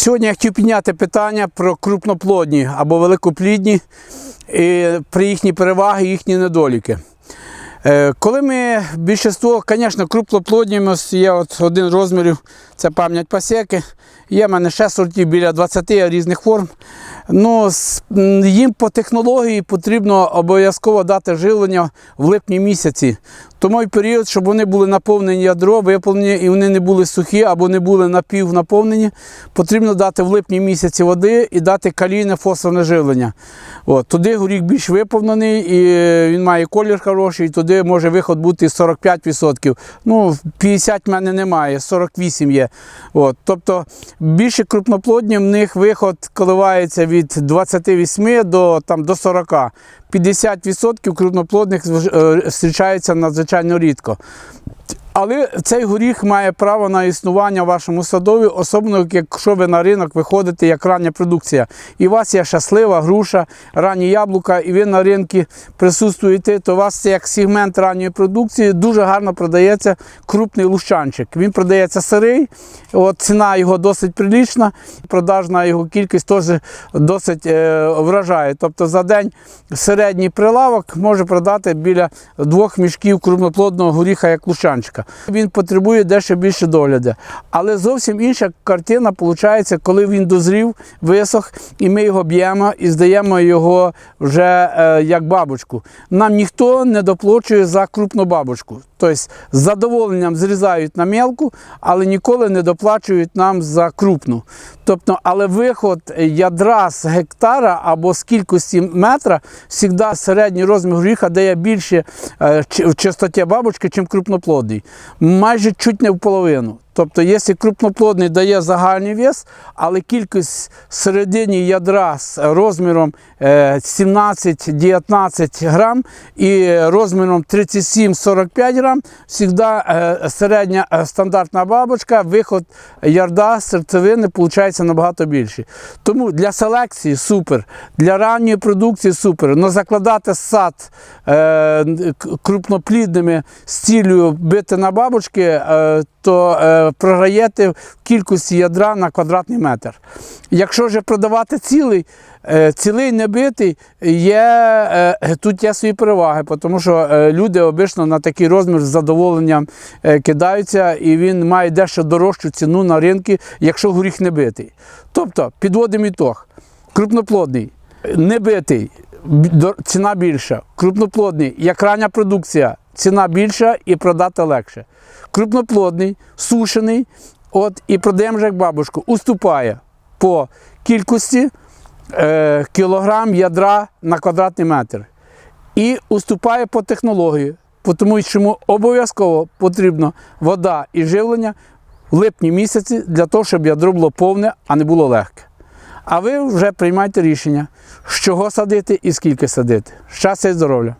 Сьогодні я хотів підняти питання про крупноплодні або великоплідні і про їхні переваги, їхні недоліки. Е, Коли ми більшість, звісно, крупноплодні, є от один розмірів, це пам'ять пасеки. Є в мене ще сортів біля 20 різних форм. Ну, їм по технології потрібно обов'язково дати живлення в липні місяці. Тому й період, щоб вони були наповнені ядро, виповнені і вони не були сухі або не були напівнаповнені, потрібно дати в липні місяці води і дати калійне фосфорне живлення. От, туди горіх більш виповнений, і він має колір хороший, і туди може виход бути 45%. Ну, 50 в мене немає, 48 є. От, тобто більше крупноплодні, в них виход коливається від 28 до, там, до 40. 50% крупноплодних е, зустрічається надзвичайно рідко. Але цей горіх має право на існування в вашому садові, особливо якщо ви на ринок виходите як рання продукція. І у вас є щаслива груша, ранні яблука, і ви на ринку присутствуєте, то у вас це як сегмент ранньої продукції дуже гарно продається крупний лущанчик. Він продається сирий, от ціна його досить прилічна, продажна його кількість теж досить е, вражає. Тобто за день середній прилавок може продати біля двох мішків крупноплодного горіха як лущанчика. Він потребує дещо більше догляду. Але зовсім інша картина виходить, коли він дозрів, висох, і ми його б'ємо і здаємо його вже е, як бабочку. Нам ніхто не доплачує за крупну бабочку. Тобто з задоволенням зрізають на мелку, але ніколи не доплачують нам за крупну. Тобто, але виход ядра з гектара або з кількості метра завжди середній розмір горіха дає більше е, в чистоті бабочки, ніж крупноплодний. Майже чуть не в половину. Тобто, якщо крупноплодний дає загальний вес, але кількість середині ядра з розміром е, 17-19 грам і розміром 37-45 грам, завжди е, середня е, стандартна бабочка, виход ярда з серцевини виходить набагато більший. Тому для селекції супер, для ранньої продукції супер. Но закладати сад е, крупноплідними з цілею бити на бабочки, е, то е, програєте в кількості ядра на квадратний метр. Якщо ж продавати цілий, е, цілий не битий, є, е, тут є свої переваги, тому що е, люди обично на такий розмір з задоволенням кидаються, і він має дещо дорожчу ціну на ринку, якщо горіх не битий. Тобто, підводимо ітог. Крупноплодний, не битий, б- до- ціна більша. Крупноплодний, як рання продукція, ціна більша і продати легше. Крупноплодний, сушений, от, і продаємо як бабушку, уступає по кількості е, кілограм ядра на квадратний метр. І уступає по технології, тому що обов'язково потрібно вода і живлення в липні місяці для того, щоб ядро було повне, а не було легке. А ви вже приймайте рішення, з чого садити і скільки садити. Щастя і здоров'я!